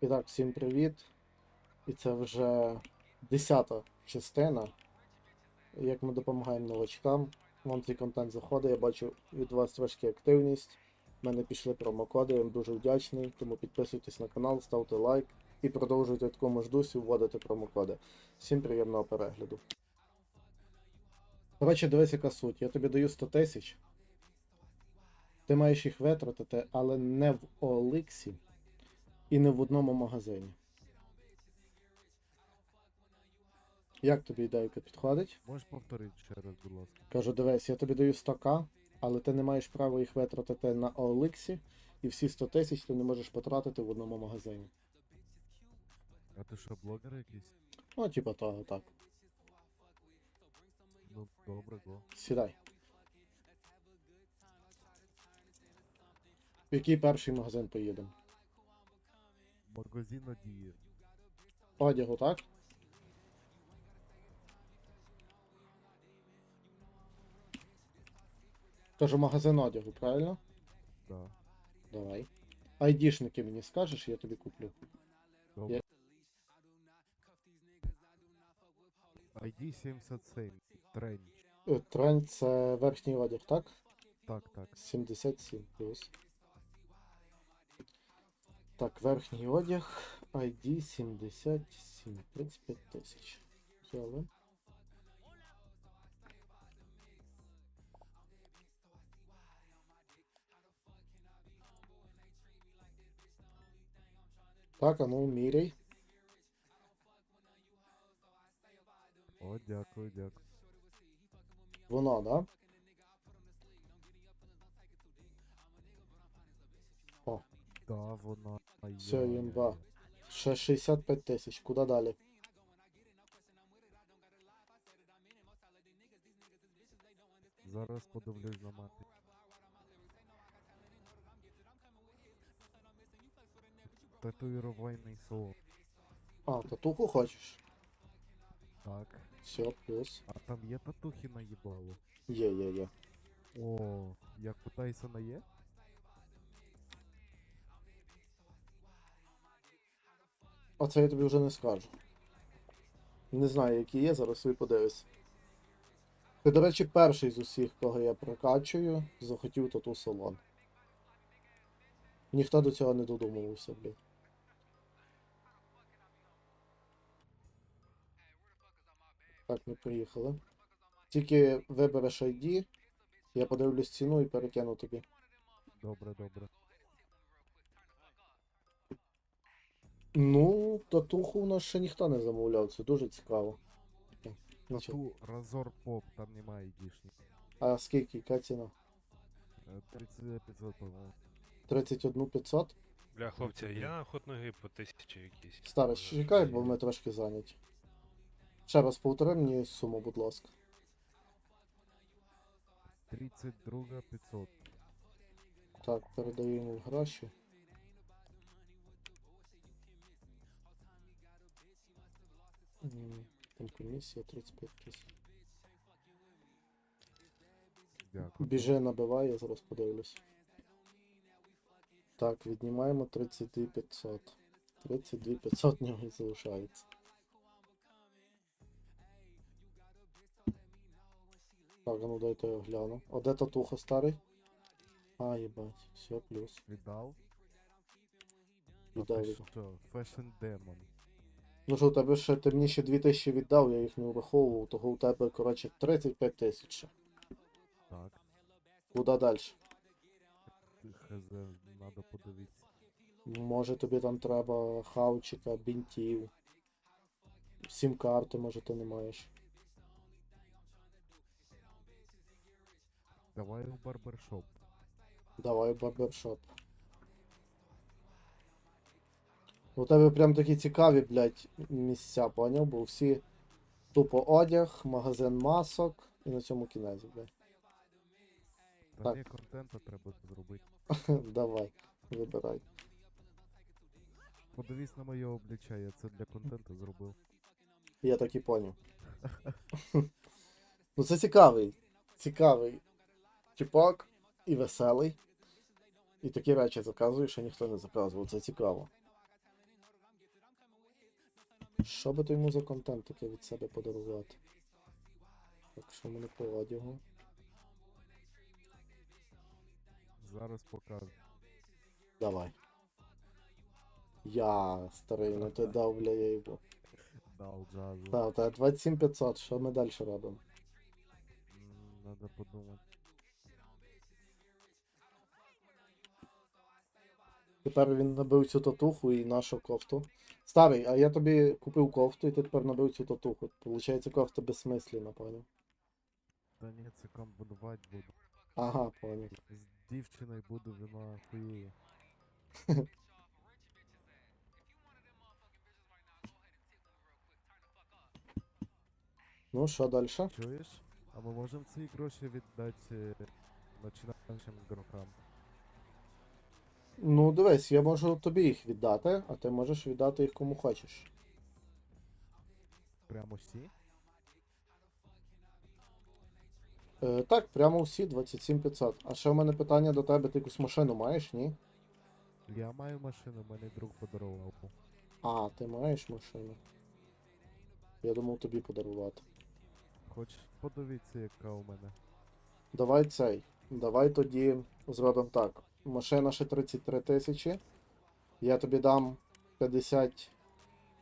І так, всім привіт. І це вже десята частина, як ми допомагаємо новачкам. Вам цей контент заходить, я бачу від вас трошки активність. У мене пішли промокоди, я вам дуже вдячний. Тому підписуйтесь на канал, ставте лайк і продовжуйте в такому ж дусі вводити промокоди. Всім приємного перегляду. Коротше, дивись, яка суть. Я тобі даю 100 тисяч. Ти маєш їх витратити, але не в Оликсі і не в одному магазині. Як тобі ідейка підходить? Можеш повторити ще раз, будь ласка. Кажу, дивись, я тобі даю 100к, але ти не маєш права їх витратити на OLX, і всі 100 тисяч ти не можеш потратити в одному магазині. А ти що, блогер якийсь? Ну, типа того, так. Ну, добре, го. Сідай. В який перший магазин поїдемо? Магазин надії. Одягу, так? Кажу, магазин одягу, правильно? Да. Давай. Айдішники мені скажеш, я тобі куплю. Добре. ID 77. Тренч. Е, Тренд це верхній одяг, так? Так, так. 77 плюс. Так, верхній одяг. ID 77. 35 тисяч. Взяли. Так, а ну міряй. О, дякую, дякую. Воно, да? Да, вона. Все, я- імба. Ще 65 тисяч. Куди далі? Зараз подивлюсь на мапі. Татуїрувальний салон. А, татуху хочеш? Так. Все, плюс. А там є татухи на їбалу? Є, є, є. О, як у Тайсона є? Оце я тобі вже не скажу. Не знаю, які є, зараз собі подивись. Ти, до речі, перший з усіх, кого я прокачую, захотів тату салон. Ніхто до цього не додумувався, блін. Так, ми приїхали. Тільки вибереш ID, я подивлюсь ціну і перекину тобі. Добре, добре. Ну, татуху у нас ще ніхто не замовляв, це дуже цікаво. Тату Разор Поп, там немає ідішні. а скільки, яка ціна? 30 500, по-моєму. 31 500? Бля, хлопці, я охотно по тисячі якісь. Старе, Може, чекай, бо ми трошки зайняті. Ще раз повтори мені суму, будь ласка. 32 500. Так, передаю йому гроші. Там комісія 35 тисяч. Дякую. Біжи набивай, я зараз подивлюсь. Так, віднімаємо 32 500. 32 500 в нього і залишається. Так, ну дайте я гляну. А де татуха старий? А, їбать, все, плюс. Віддав? Віддав. Fashion Demon. Ну що, у тебе ще ти мені ще 2000 віддав, я їх не враховував, того у тебе, коротше, 35 тисяч. Так. Куди далі? Хз, надо подивитися. Може тобі там треба хавчика, бінтів. Сім карти, може ти не маєш. Давай у барбершоп. Давай в барбершоп. У тебе прям такі цікаві, блядь, місця, поняв? Бо всі тупо одяг, магазин масок і на цьому кінець, блядь. Та Так. ні, контента треба зробити. Давай, вибирай. Подивись на моє обличчя, я це для контенту зробив. Я так і поняв. ну це цікавий. Цікавий тіпок і веселий. І такі речі заказує, що ніхто не заказував. Це цікаво. Що би то йому за контент таке від себе подарувати? Так, що в мене по одягу? Зараз покажу. Давай. Я, старий, ну ти дав, бля, я його. Дал джазу. Так, та 27500, що ми далі робимо? М, Надо подумати. Тепер він набив цю татуху і нашу кофту. Старий, а я тобі купив кофту, і ти тепер набив цю татуху. Получається, кофта безсмислена, поняв? Та ні, це комбінувати буду. Ага, поняв. З дівчиною буду вона хуєє. Ну, що далі? Чуєш? А ми можемо ці гроші віддати е, починаючим ігрокам. Ну, дивись, я можу тобі їх віддати, а ти можеш віддати їх кому хочеш. Прямо всі? Е, так, прямо всі 27500. А ще в мене питання до тебе, ти якусь машину маєш, ні? Я маю машину, мене друг подарував. А, ти маєш машину. Я думав тобі подарувати. Хоч подивіться, яка у мене. Давай цей. Давай тоді зробимо так. Машина ще 33 тисячі. Я тобі дам 50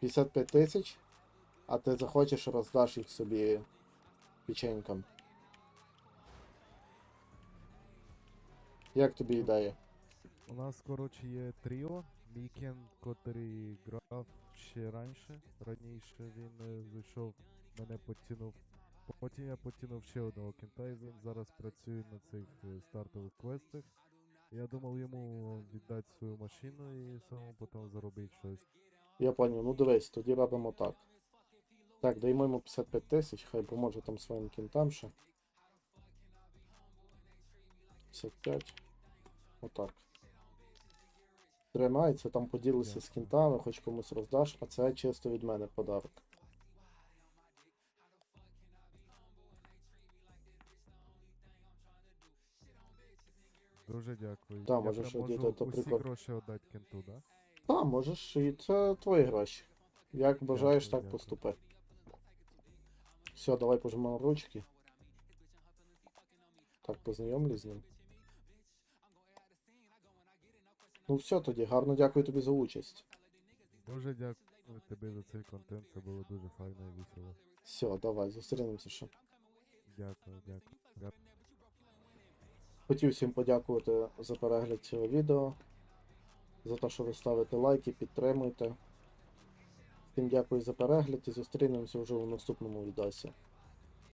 55 тисяч, а ти захочеш роздаш їх собі печенькам. Як тобі ідея? У нас, коротше, є тріо. Мікен, котрий грав ще раніше. Раніше він е, зайшов, мене потягнув. Потім я потягнув ще одного кінта, і він зараз працює на цих е, стартових квестах. Я думав йому віддати свою машину і самому потім заробити щось. Я поняв, ну дивись, тоді робимо так. Так, даємо йому 55 тисяч, хай поможе там своїм кінтам ще. 55. Отак. Тримається, там поділися з кінтами, хоч комусь роздаш, а це чисто від мене подарок. Дуже дякую. Да, я можеш прям одіти, можу то усі прикольно. гроші віддати кенту, да? Та, можеш, і це твої гроші. Як бажаєш, Дякую, так дякую. поступи. Все, давай пожмемо ручки. Так, познайомлюсь з ним. Ну все тоді, гарно дякую тобі за участь. Дуже дякую тобі за цей контент, це було дуже файно і весело. Все, давай, зустрінемося ще. Дякую, дякую. дякую. Хотів всім подякувати за перегляд цього відео, за те, що ви ставите лайки, підтримуєте. Всім дякую за перегляд і зустрінемося вже у наступному відосі.